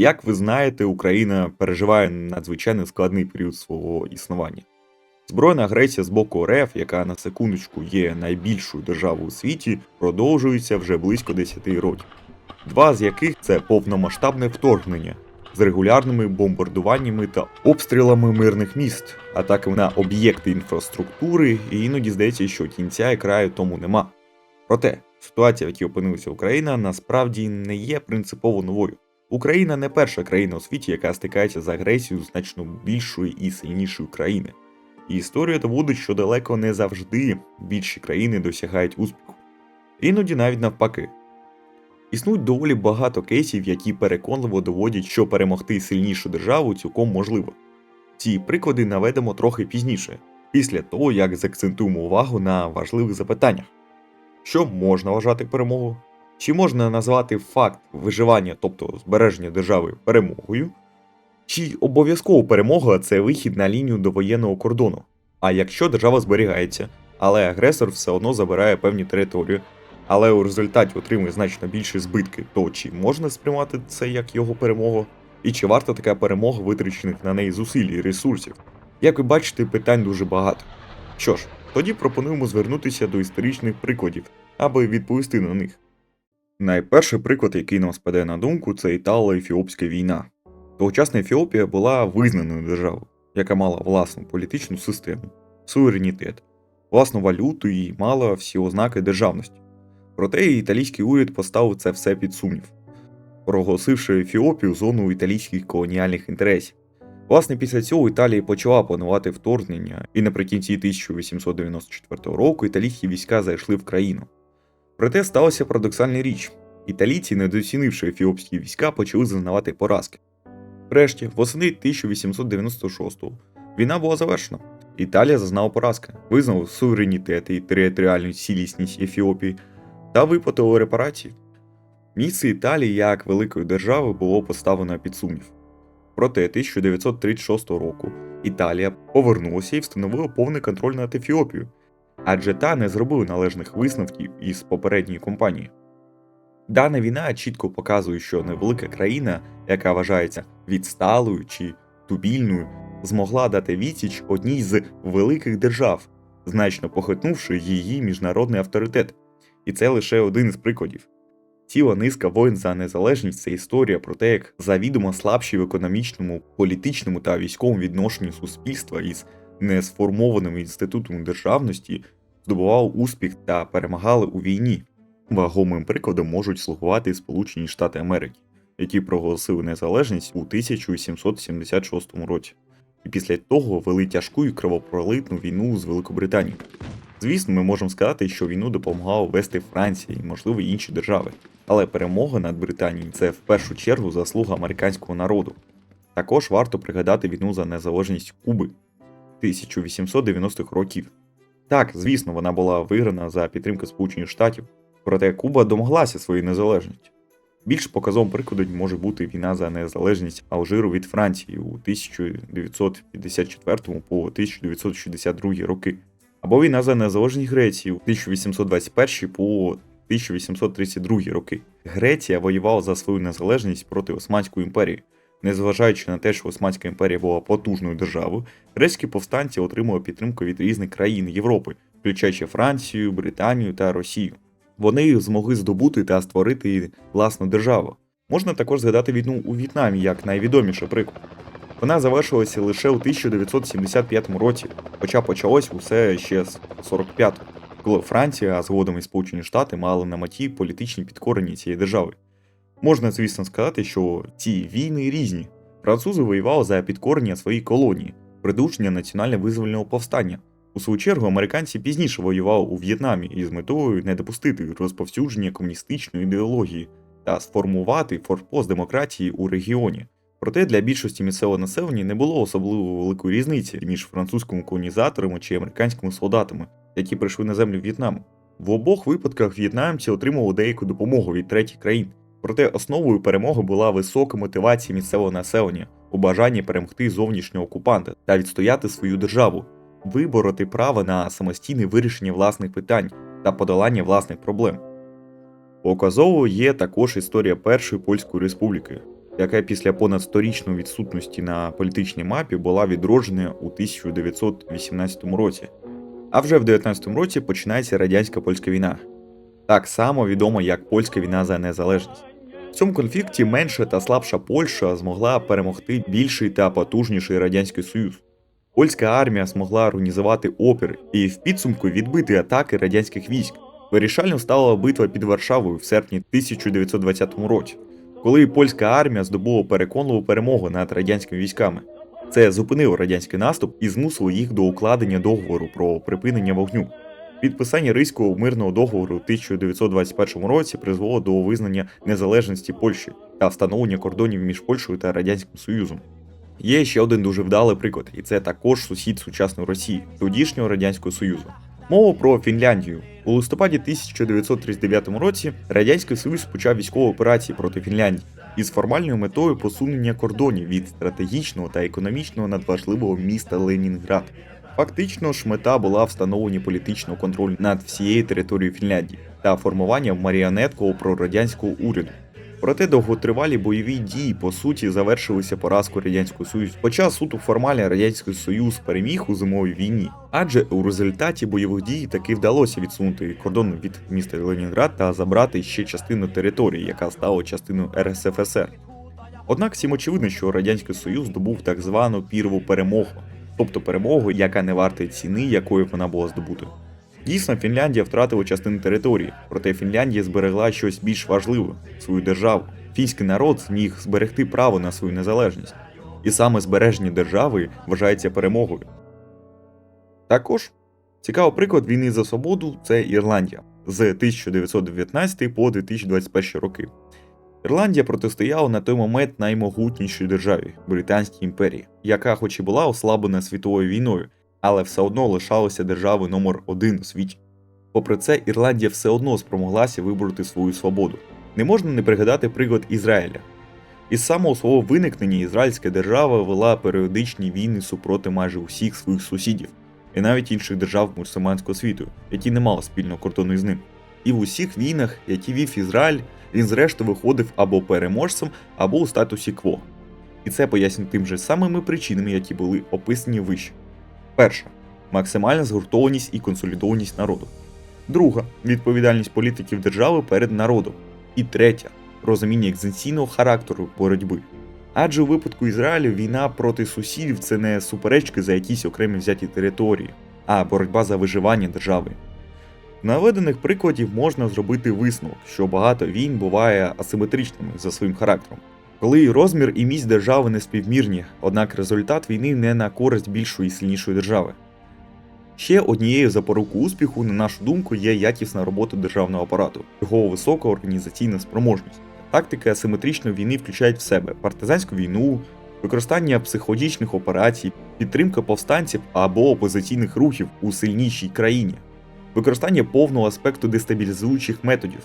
Як ви знаєте, Україна переживає надзвичайно складний період свого існування. Збройна агресія з боку РФ, яка на секундочку є найбільшою державою у світі, продовжується вже близько 10 років. Два з яких це повномасштабне вторгнення з регулярними бомбардуваннями та обстрілами мирних міст, атаками на об'єкти інфраструктури, і іноді здається, що кінця і краю тому нема. Проте ситуація, в якій опинилася Україна, насправді не є принципово новою. Україна не перша країна у світі, яка стикається з агресією значно більшої і сильнішої країни. І історія доводить, що далеко не завжди більші країни досягають успіху. Іноді навіть навпаки. Існують доволі багато кейсів, які переконливо доводять, що перемогти сильнішу державу цілком можливо. Ці приклади наведемо трохи пізніше, після того як заакцентуємо увагу на важливих запитаннях: що можна вважати перемогою? Чи можна назвати факт виживання, тобто збереження держави перемогою? Чи обов'язково перемога це вихід на лінію до воєнного кордону? А якщо держава зберігається, але агресор все одно забирає певні території, але у результаті отримує значно більші збитки, то чи можна сприймати це як його перемогу? І чи варта така перемога витрачених на неї зусиль і ресурсів? Як ви бачите, питань дуже багато. Що ж, тоді пропонуємо звернутися до історичних прикладів, аби відповісти на них. Найперший приклад, який нам спаде на думку, це Італо-Ефіопська війна. Тогочасна Ефіопія була визнаною державою, яка мала власну політичну систему, суверенітет, власну валюту і мала всі ознаки державності. Проте італійський уряд поставив це все під сумнів, проголосивши Ефіопію зоною італійських колоніальних інтересів. Власне, після цього Італія почала планувати вторгнення, і наприкінці 1894 року італійські війська зайшли в країну. Проте сталася парадоксальна річ: італійці, недооцінивши ефіопські війська, почали зазнавати поразки. Врешті, восени 1896-го, війна була завершена. Італія зазнала поразки, визнала суверенітет і територіальну цілісність Ефіопії та виплатила репарації. Місце Італії як великої держави було поставлено під сумнів. Проте 1936 року Італія повернулася і встановила повний контроль над Ефіопією, адже та не зробила належних висновків із попередньої компанії. Дана війна чітко показує, що невелика країна, яка вважається відсталою чи тубільною, змогла дати відсіч одній з великих держав, значно похитнувши її міжнародний авторитет. І це лише один із прикладів. Ціла низка воїн за незалежність це історія про те, як завідомо слабші в економічному, політичному та військовому відношенні суспільства із несформованим інститутом державності здобував успіх та перемагали у війні. Вагомим прикладом можуть слугувати Сполучені Штати Америки, які проголосили незалежність у 1876 році, і після того вели тяжку і кровопролитну війну з Великобританією. Звісно, ми можемо сказати, що війну допомагала вести Франція і, можливо, інші держави. Але перемога над Британією це в першу чергу заслуга американського народу. Також варто пригадати війну за незалежність Куби 1890-х років. Так, звісно, вона була виграна за підтримки Сполучених Штатів, проте Куба домоглася своєї незалежності. Більш показовим прикладом може бути війна за незалежність Алжиру від Франції у 1954 по 1962 роки, або війна за незалежність Греції у 1821 по 1832 роки. Греція воювала за свою незалежність проти Османської імперії. Незважаючи на те, що Османська імперія була потужною державою, грецькі повстанці отримали підтримку від різних країн Європи, включаючи Францію, Британію та Росію. Вони змогли здобути та створити власну державу. Можна також згадати війну у В'єтнамі як найвідоміший приклад. Вона завершилася лише у 1975 році, хоча почалось усе ще з 45-го, коли Франція, а згодом і Сполучені Штати мали на меті політичні підкорення цієї держави. Можна, звісно, сказати, що ці війни різні. Французи воювали за підкорення своєї колонії, придушення національно-визвольного повстання. У свою чергу американці пізніше воювали у В'єтнамі із метою не допустити розповсюдження комуністичної ідеології та сформувати форпост демократії у регіоні. Проте для більшості місцевого населення не було особливо великої різниці між французькими колонізаторами чи американськими солдатами, які прийшли на землю В'єтнаму. В обох випадках в'єтнамці отримували деяку допомогу від третіх країн. Проте основою перемоги була висока мотивація місцевого населення у бажанні перемогти зовнішнього окупанта та відстояти свою державу, вибороти право на самостійне вирішення власних питань та подолання власних проблем. Показово є також історія Першої Польської республіки. яка після понад сторічної відсутності на політичній мапі була відроджена у 1918 році. А вже в 19 році починається радянська польська війна, так само відома як польська війна за незалежність. В цьому конфлікті менша та слабша Польща змогла перемогти більший та потужніший радянський союз. Польська армія змогла організувати опір і в підсумку відбити атаки радянських військ. Вирішальним стала битва під Варшавою в серпні 1920 році, коли польська армія здобула переконливу перемогу над радянськими військами. Це зупинило радянський наступ і змусило їх до укладення договору про припинення вогню. Підписання Ризького мирного договору у 1921 році призвело до визнання незалежності Польщі та встановлення кордонів між Польщею та Радянським Союзом. Є ще один дуже вдалий приклад, і це також сусід сучасної Росії, тодішнього Радянського Союзу. Мова про Фінляндію. У листопаді 1939 році Радянський Союз почав військові операції проти Фінляндії із формальною метою посунення кордонів від стратегічного та економічного надважливого міста Ленінград. Фактично ж мета була встановлення політичного контролю над всією територією Фінляндії та формування маріонеткового прорадянського уряду. Проте довготривалі бойові дії по суті завершилися поразкою радянського союзу. Хоча суто формально радянський союз переміг у зимовій війні, адже у результаті бойових дій таки вдалося відсунути кордон від міста Ленінград та забрати ще частину території, яка стала частиною РСФСР. Однак всім очевидно, що радянський союз здобув так звану пірву перемогу, тобто перемогу, яка не варта ціни, якою вона була здобута. Дійсно, Фінляндія втратила частину території, проте Фінляндія зберегла щось більш важливе свою державу. Фінський народ зміг зберегти право на свою незалежність, і саме збереження держави вважається перемогою. Також цікавий приклад війни за свободу це Ірландія з 1919 по 2021 роки. Ірландія протистояла на той момент наймогутнішій державі Британській імперії, яка, хоч і була ослаблена світовою війною, але все одно лишалася державою номер один у світі. Попри це, Ірландія все одно спромоглася вибороти свою свободу. Не можна не пригадати приклад Ізраїля. Із самого свого виникнення ізраїльська держава вела періодичні війни супроти майже усіх своїх сусідів, і навіть інших держав мусульманського світу, які не мали спільного кордону з ним. І в усіх війнах, які вів Ізраїль, він зрештою виходив або переможцем, або у статусі кво. І це пояснює тим же самими причинами, які були описані вище. Перша максимальна згуртованість і консолідованість народу. Друга відповідальність політиків держави перед народом. І третя розуміння екзистенційного характеру боротьби. Адже у випадку Ізраїлю війна проти сусідів це не суперечки за якісь окремі взяті території, а боротьба за виживання держави. Наведених прикладів можна зробити висновок, що багато війн буває асиметричними за своїм характером. Коли розмір і місць держави не співмірні, однак результат війни не на користь більшої і сильнішої держави. Ще однією запорукою успіху, на нашу думку, є якісна робота державного апарату, його висока організаційна спроможність. Тактики асиметричної війни включають в себе партизанську війну, використання психологічних операцій, підтримка повстанців або опозиційних рухів у сильнішій країні, використання повного аспекту дестабілізуючих методів,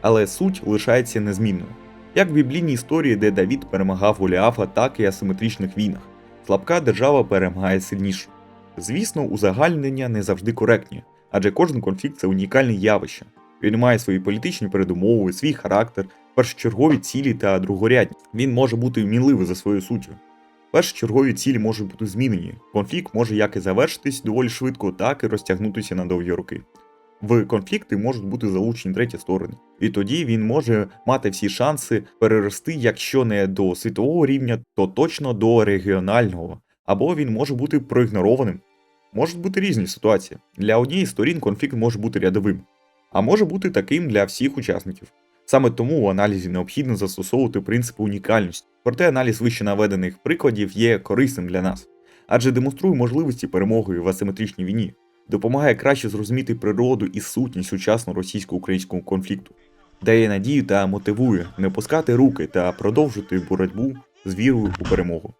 але суть лишається незмінною. Як в біблійній історії, де Давід перемагав Голіафа, так і асиметричних війнах. Слабка держава перемагає сильнішу. Звісно, узагальнення не завжди коректні, адже кожен конфлікт це унікальне явище. Він має свої політичні передумови, свій характер, першочергові цілі та другорядні. Він може бути вмінливий за своєю суттю. Першочергові цілі можуть бути змінені. Конфлікт може як і завершитись доволі швидко, так і розтягнутися на довгі роки. В конфлікти можуть бути залучені треті сторони, і тоді він може мати всі шанси перерости, якщо не до світового рівня, то точно до регіонального, або він може бути проігнорованим. Можуть бути різні ситуації. Для однієї сторін конфлікт може бути рядовим, а може бути таким для всіх учасників. Саме тому у аналізі необхідно застосовувати принцип унікальності. Проте аналіз вище наведених прикладів є корисним для нас, адже демонструє можливості перемоги в асиметричній війні, допомагає краще зрозуміти природу і сутність сучасного російсько-українського конфлікту, дає надію та мотивує не пускати руки та продовжити боротьбу з вірою у перемогу.